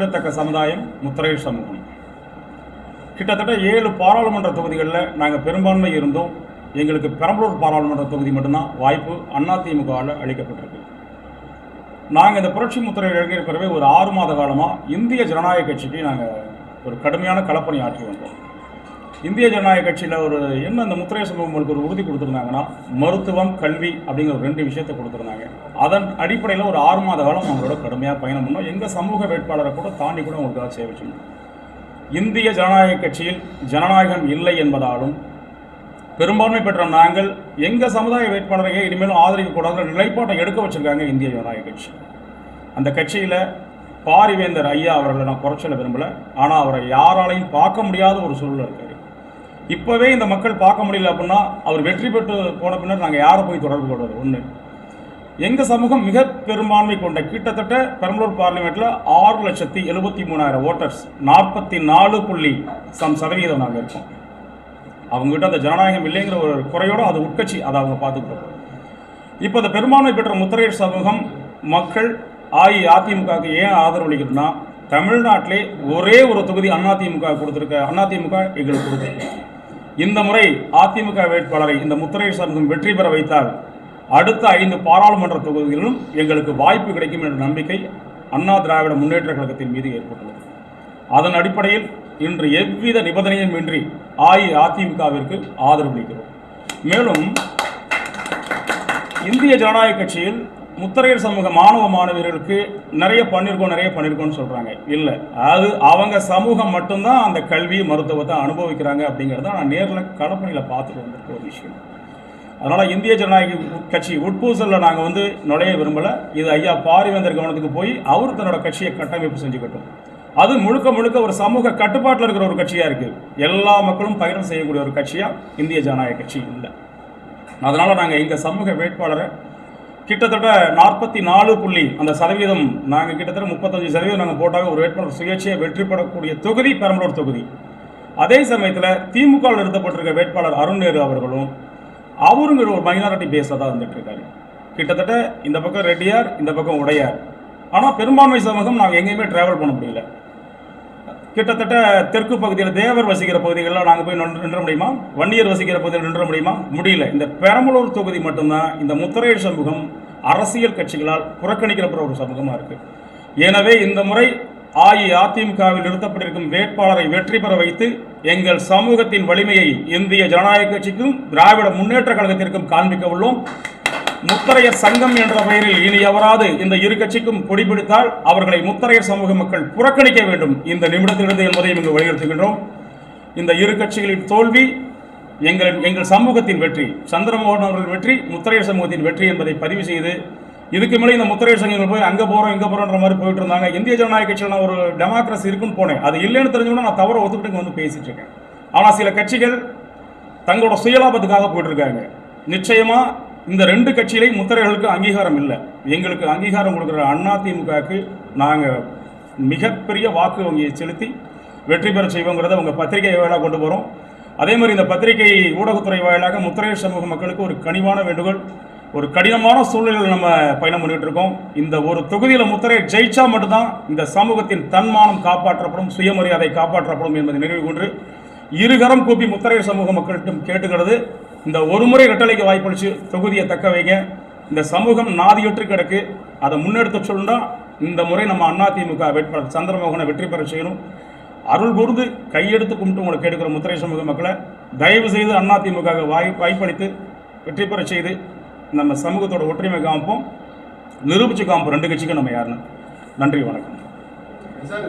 குறிப்பிடத்தக்க சமுதாயம் முத்திரை சமூகம். கிட்டத்தட்ட ஏழு பாராளுமன்ற தொகுதிகளில் நாங்கள் பெரும்பான்மை இருந்தோம் எங்களுக்கு பெரம்பலூர் பாராளுமன்ற தொகுதி மட்டும்தான் வாய்ப்பு அதிமுகவால் அளிக்கப்பட்டிருக்கு. நாங்கள் இந்த புரட்சி முத்திரை இளைஞர் பிறகு ஒரு ஆறு மாத காலமாக இந்திய ஜனநாயக கட்சிக்கு நாங்கள் ஒரு கடுமையான களப்பணி ஆற்றி வந்தோம். இந்திய ஜனநாயக கட்சியில் ஒரு என்ன இந்த முத்திரை சமூகங்களுக்கு ஒரு உறுதி கொடுத்துருந்தாங்கன்னா மருத்துவம் கல்வி அப்படிங்கிற ஒரு ரெண்டு விஷயத்தை கொடுத்துருந்தாங்க. அதன் அடிப்படையில் ஒரு ஆறு மாத காலம் அவங்களோட கடுமையாக பயணம் பண்ணோம். எங்கள் சமூக வேட்பாளரை கூட தாண்டி கூட அவங்களுக்காக சேவை செய்யணும் இந்திய ஜனநாயக கட்சியில் ஜனநாயகம் இல்லை என்பதாலும் பெரும்பான்மை பெற்ற நாங்கள் எங்கள் சமுதாய வேட்பாளரையே இனிமேலும் ஆதரிக்கக்கூடாத நிலைப்பாட்டை எடுக்க வச்சுருக்காங்க இந்திய ஜனநாயக கட்சி. அந்த கட்சியில் பாரிவேந்தர் ஐயா அவர்களை நான் குறைச்சல விரும்பலை. ஆனால் அவரை யாராலையும் பார்க்க முடியாத ஒரு சூழல் இருக்குது இப்போவே இந்த மக்கள் பார்க்க முடியல அப்படின்னா அவர் வெற்றி பெற்று போன பின்னர் நாங்கள் யாரை போய் தொடர்பு கொள்வது? ஒன்று எங்கள் சமூகம் மிக பெரும்பான்மை கொண்ட கிட்டத்தட்ட பெரம்பலூர் பார்லிமெண்ட்டில் ஆறு லட்சத்தி எழுபத்தி மூணாயிரம் ஓட்டர்ஸ் நாற்பத்தி நாலு புள்ளி சம் சதவீதம் நாங்கள் இருக்கோம். அவங்ககிட்ட அந்த ஜனநாயகம் இல்லைங்கிற ஒரு குறையோடு அது உட்கட்சி அதை அவங்க பார்த்துக்கிறோம் இப்போ இந்த பெரும்பான்மை பெற்ற முத்திரையர் சமூகம் மக்கள் அஇஅதிமுகவுக்கு ஏன் ஆதரவு அளிக்கிறதுனா தமிழ்நாட்டிலே ஒரே ஒரு தொகுதி அதிமுக கொடுத்துருக்க அதிமுக எங்களுக்கு கொடுத்துருக்கு இந்த முறை அதிமுக வேட்பாளரை இந்த முத்திரையர் சமூகம் வெற்றி பெற வைத்தால் அடுத்த ஐந்து பாராளுமன்ற தொகுதிகளிலும் எங்களுக்கு வாய்ப்பு கிடைக்கும் என்ற நம்பிக்கை அண்ணா திராவிட முன்னேற்ற கழகத்தின் மீது ஏற்பட்டுள்ளது. அதன் அடிப்படையில் இன்று எவ்வித நிபந்தனையும் இன்றி அஇஅதிமுகவிற்கு ஆதரவு அளிக்கிறோம். மேலும் இந்திய ஜனநாயக கட்சியில் முத்தரையர் சமூக மாணவ மாணவியர்களுக்கு நிறைய பண்ணியிருக்கோம் நிறைய பண்ணியிருக்கோம்னு சொல்கிறாங்க இல்லை அது அவங்க சமூகம் மட்டும்தான் அந்த கல்வி மருத்துவத்தை அனுபவிக்கிறாங்க அப்படிங்கிறத நான் நேரில் களப்பணியில் பார்த்துட்டு வந்திருக்க ஒரு விஷயம். அதனால் இந்திய ஜனநாயக கட்சி உட்பூசலில் நாங்கள் வந்து நுழைய விரும்பலை. இது ஐயா பாரிவேந்தர் கவனத்துக்கு போய் அவர் தன்னோட கட்சியை கட்டமைப்பு செஞ்சுக்கட்டும். அது முழுக்க முழுக்க ஒரு சமூக கட்டுப்பாட்டில் இருக்கிற ஒரு கட்சியாக இருக்குது எல்லா மக்களும் பயணம் செய்யக்கூடிய ஒரு கட்சியாக இந்திய ஜனநாயக கட்சி இல்லை. அதனால் நாங்கள் எங்கள் சமூக வேட்பாளரை கிட்டத்தட்ட நாற்பத்தி நாலு புள்ளி அந்த சதவீதம் நாங்கள் கிட்டத்தட்ட முப்பத்தஞ்சு சதவீதம் நாங்கள் போட்டாக ஒரு வேட்பாளர் சுயேட்சையை வெற்றி பெறக்கூடிய தொகுதி பெரம்பலூர் தொகுதி. அதே சமயத்தில் திமுக நிறுத்தப்பட்டிருக்க வேட்பாளர் அருண் நேரு அவர்களும் அவருங்கிற ஒரு மைனாரிட்டி பேஸில் தான் வந்துட்டு இருக்காரு. கிட்டத்தட்ட இந்த பக்கம் ரெட்டியார் இந்த பக்கம் உடையார். ஆனால் பெரும்பான்மை சமூகம் நாங்கள் எங்கேயுமே ட்ராவல் பண்ண முடியல. கிட்டத்தட்ட தெற்கு பகுதியில் தேவர் வசிக்கிற பகுதிகளில் நாங்கள் போய் நின்று நின்ற முடியுமா? வன்னியர் வசிக்கிற பகுதியில் நின்ற முடியுமா? முடியல. இந்த பெரம்பலூர் தொகுதி மட்டும்தான் இந்த முத்திரையர் சமூகம் அரசியல் கட்சிகளால் புறக்கணிக்கிறப்பட ஒரு சமூகமாக இருக்குது எனவே இந்த முறை அஇஅதிமுகவில் நிறுத்தப்பட்டிருக்கும் வேட்பாளரை வெற்றி பெற வைத்து எங்கள் சமூகத்தின் வலிமையை இந்திய ஜனநாயக கட்சிக்கும் திராவிட முன்னேற்ற கழகத்திற்கும் காண்பிக்க உள்ளோம். முத்தரையர் சங்கம் என்ற பெயரில் இனி எவராது இந்த இரு கட்சிக்கும் கொடிபிடித்தால் அவர்களை முத்தரையர் சமூக மக்கள் புறக்கணிக்க வேண்டும். இந்த நிமிடத்திலிருந்து என்பதையும் இங்கு வலியுறுத்துகின்றோம் இந்த இரு கட்சிகளின் தோல்வி எங்கள் எங்கள் சமூகத்தின் வெற்றி சந்திரமோகன் அவர்கள் வெற்றி முத்தரையர் சமூகத்தின் வெற்றி என்பதை பதிவு செய்து இதுக்கு மேலே இந்த முத்திரையர் சங்கங்கள் போய் அங்கே போகிறோம் இங்கே போகிறோன்ற மாதிரி போயிட்டு இருந்தாங்க. இந்திய ஜனநாயக கட்சியில் நான் ஒரு டெமோக்ரஸி இருக்குன்னு போனேன். அது இல்லைன்னு தெரிஞ்சவங்க நான் தவற ஒத்துக்கிட்டு வந்து பேசிட்டு இருக்கேன். ஆனால் சில கட்சிகள் தங்களோட சுயலாபத்துக்காக போயிட்டுருக்காங்க நிச்சயமாக இந்த ரெண்டு கட்சியிலையும் முத்திரைகளுக்கு அங்கீகாரம் இல்லை. எங்களுக்கு அங்கீகாரம் கொடுக்குற அதிமுகவுக்கு நாங்கள் மிகப்பெரிய வாக்கு வங்கியை செலுத்தி வெற்றி பெற செய்வோங்கிறத உங்கள் பத்திரிகை வாயிலாக கொண்டு போகிறோம் அதே மாதிரி இந்த பத்திரிகை ஊடகத்துறை வாயிலாக முத்திரையர் சமூக மக்களுக்கு ஒரு கனிவான வேண்டுகோள் ஒரு கடினமான சூழ்நிலையில் நம்ம பயணம் பண்ணிட்டு இருக்கோம். இந்த ஒரு தொகுதியில் முத்திரையை ஜெயிச்சா மட்டும்தான் இந்த சமூகத்தின் தன்மானம் காப்பாற்றப்படும் சுயமரியாதை காப்பாற்றப்படும் என்பதை நினைவு கொண்டு இருகரம் கூப்பி முத்திரையர் சமூக மக்களிடம் கேட்டுக்கிறது. இந்த ஒரு முறை ரெட்டலைக்கு வாய்ப்பளிச்சு தொகுதியை தக்க வைங்க. இந்த சமூகம் நாதியற்று கிடக்கு. அதை முன்னெடுத்து சொல்லணும்னா இந்த முறை நம்ம அதிமுக வேட்பாளர் சந்திரமோகனை வெற்றி பெற செய்யணும். அருள் கூர்ந்து கையெடுத்து கும்பிட்டு உங்களை கேட்கிற முத்திரை சமூக மக்களை தயவு செய்து அதிமுக வாய் வாய்ப்பளித்து வெற்றி பெற செய்து நம்ம சமூகத்தோட ஒற்றுமை காமிப்போம். நிரூபிச்சு காமிப்போம் ரெண்டு கட்சிக்கும் நம்ம யாருன்னு. நன்றி வணக்கம். சார்